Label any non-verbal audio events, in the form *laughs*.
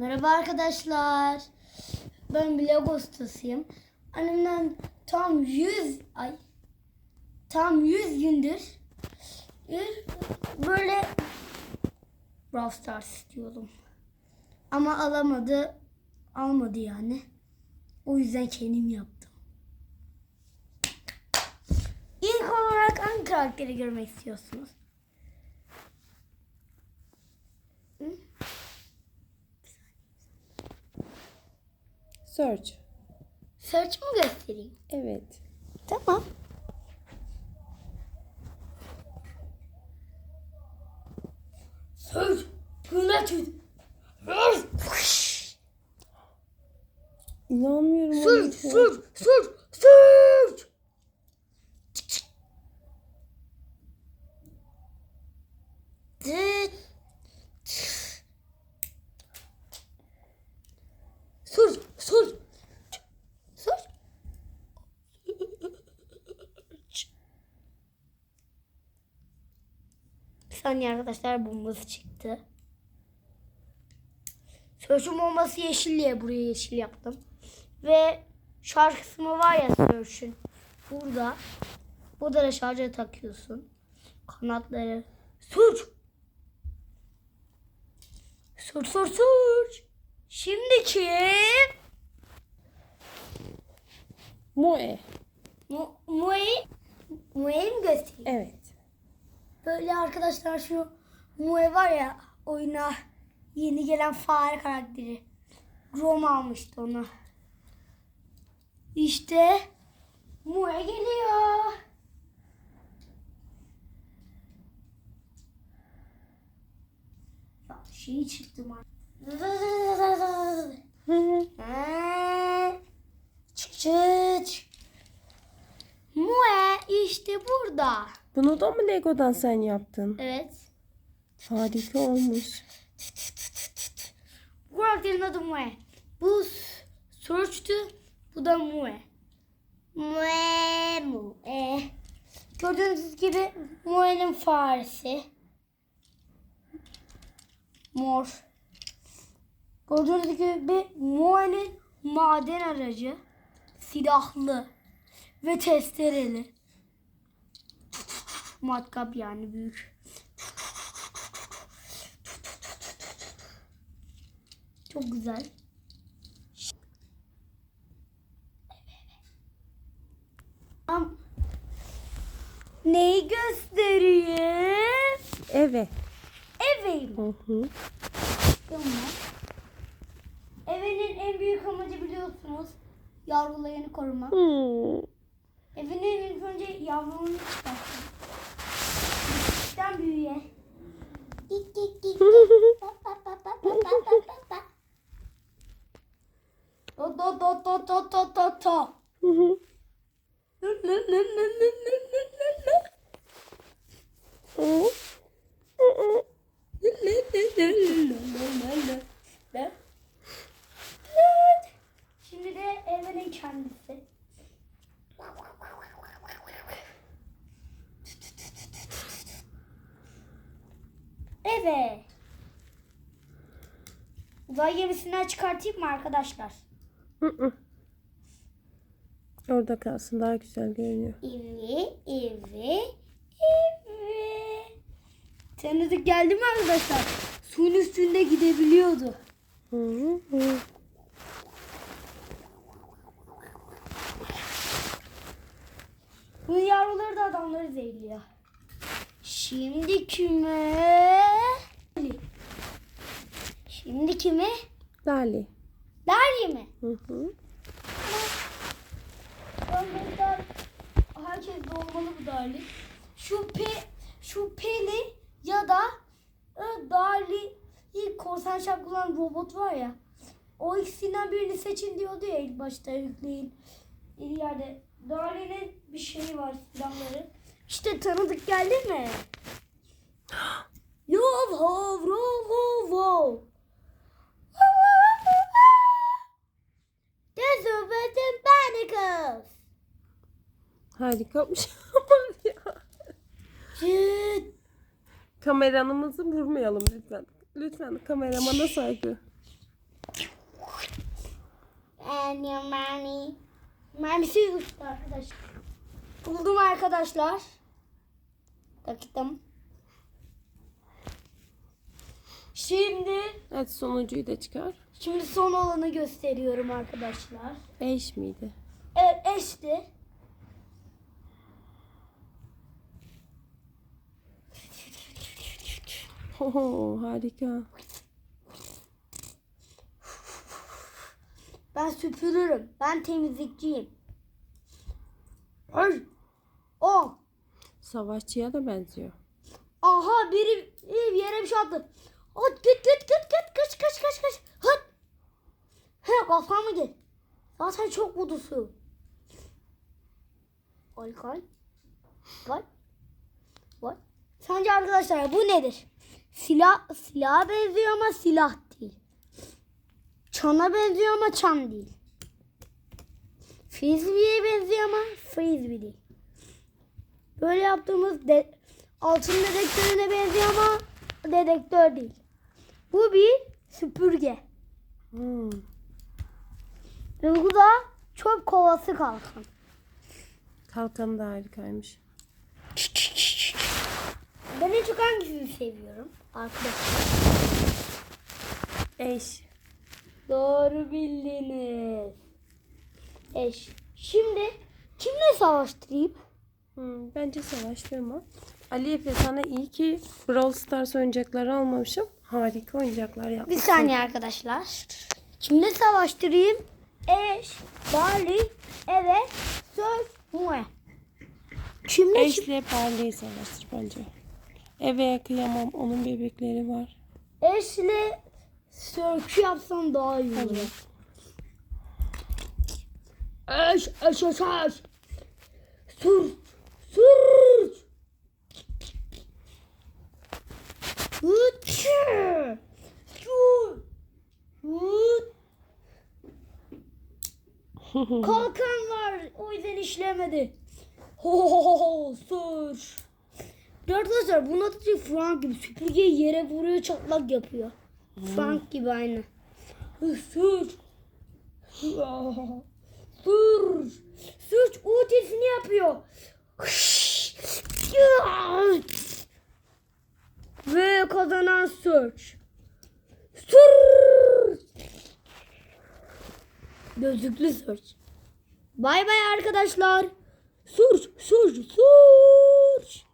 Merhaba arkadaşlar. Ben Lego ustasıyım. Annemden tam 100 ay tam 100 gündür böyle Brawl Stars istiyordum. Ama alamadı. Almadı yani. O yüzden kendim yaptım. İlk olarak hangi karakteri görmek istiyorsunuz? Search. Search mı göstereyim? Evet. Tamam. Search. Pırnaçı. İnanmıyorum. Search. Search. Search. Search. Tıt. Search. Search. Search. Bir saniye arkadaşlar bombası çıktı. Search'un bombası yeşil diye buraya yeşil yaptım. Ve şarj kısmı var ya Search'ün. Burada. Burada da şarja takıyorsun. Kanatları. Search. Search search search. Şimdiki Moe. Mu Mue'yi Mue'yi mi göstereyim? Evet. Böyle arkadaşlar şu Mue var ya oyuna yeni gelen fare karakteri. Grom almıştı onu. İşte Mue geliyor. Ya şey çıktı mı? Hı hı. Çık çık. Mue işte burada. Bunu da mı Lego'dan sen yaptın? Evet. Harika olmuş. Bu karakterin adı Mue. Bu Search'tü. Bu da Mue. Mue, Mue. Gördüğünüz gibi Mue'nin faresi. Mor. Gördüğünüz gibi Mue'nin maden aracı. Silahlı. Ve testereli. Matkap yani büyük. Çok güzel. Am- Neyi göstereyim? Evet. Eveyim. Hı hı. Tamam. Evenin en büyük amacı biliyorsunuz yavrularını korumak. Hmm. Evinin ilk önce yavrunu çıkartın. Küçükten büyüye. Gik gik gik. Pa, pa, pa, pa, pa, pa, pa, pa, pa. Do do do do do do do do. Hı hı. Lü, lü, lü, lü, lü, lü, lü, lü, lü. Hı. Hı hı. Lü, lü, lü, lü, lü, lü, lü, lü. Ve- Şimdi de evinin kendisi. Evet. Uzay gemisinden çıkartayım mı arkadaşlar? Orada kalsın daha güzel görünüyor. Evi, evi, evi. Tanıdık geldi mi arkadaşlar? Suyun üstünde gidebiliyordu. Hı hı. Bunun yavruları da adamları zehirliyor. Şimdi kime? Kime? Dali. Derya mi? Hı hı. Ben burada herkes de olmalı bu Dali. Şu P, şu Peli ya da e, Dali ilk korsan şapkalı olan robot var ya. O ikisinden birini seçin diyordu ya ilk başta yükleyin. İyi yerde. Dali'nin bir şeyi var silahları. İşte tanıdık geldi mi? Yov hov rov hov hov. Desobedient Barnacles. Harikamış. *laughs* Çıt. Kameranımızı vurmayalım lütfen. Lütfen kameramana saygı. and your money. Mermisi uçtu arkadaşlar. Buldum arkadaşlar. Taktım. Şimdi Hadi sonuncuyu da çıkar. şimdi son olanı gösteriyorum arkadaşlar. Eş miydi? Evet eşti. Oho, harika. Ben süpürürüm. Ben temizlikçiyim. Ay. O. Savaşçıya da benziyor. Aha biri bir yere bir şey attı. Hadi git git git git kaç kaç kaç kaç. Hadi. He kafama gel. Zaten çok budusu. Kay. Kay. Kay. Sence arkadaşlar bu nedir? Silah silaha benziyor ama silah değil. Çana benziyor ama çan değil. Frisbee'ye benziyor ama frisbee değil. Böyle yaptığımız de, altın dedektörüne benziyor ama dedektör değil. Bu bir süpürge. Hmm. Ve bu da çöp kovası kalkan. Kalkanı da harikaymış. Ben en çok hangisini seviyorum? Arkadaşlar. Eş. Doğru bildiniz. Eş. Şimdi kimle savaştırayım? Hmm, bence savaştırma. Ali Efe sana iyi ki Brawl Stars oyuncakları almamışım. Harika oyuncaklar Bir yapmışsın. saniye arkadaşlar. Kimle savaştırayım? Eş, Bali, evet, söz, mue. Kimle Eşle Barley'i savaştır bence. Eve kıyamam. Onun bebekleri var. Eşle sörkü yapsam daha iyi olur. Eş, eş, eş, eş. Sür, sür. Sür. Hıt. *laughs* Kalkan var. O yüzden işlemedi. Ho ho ho ho sür. Arkadaşlar bunun adı da Frank gibi süpürgeyi yere vuruyor çatlak yapıyor. Frank gibi aynı. Sür. Sür. Sür ultisini yapıyor. Ve kazanan Search. Sür. Gözlüklü Search. Bay bay arkadaşlar. Search, Search, Search.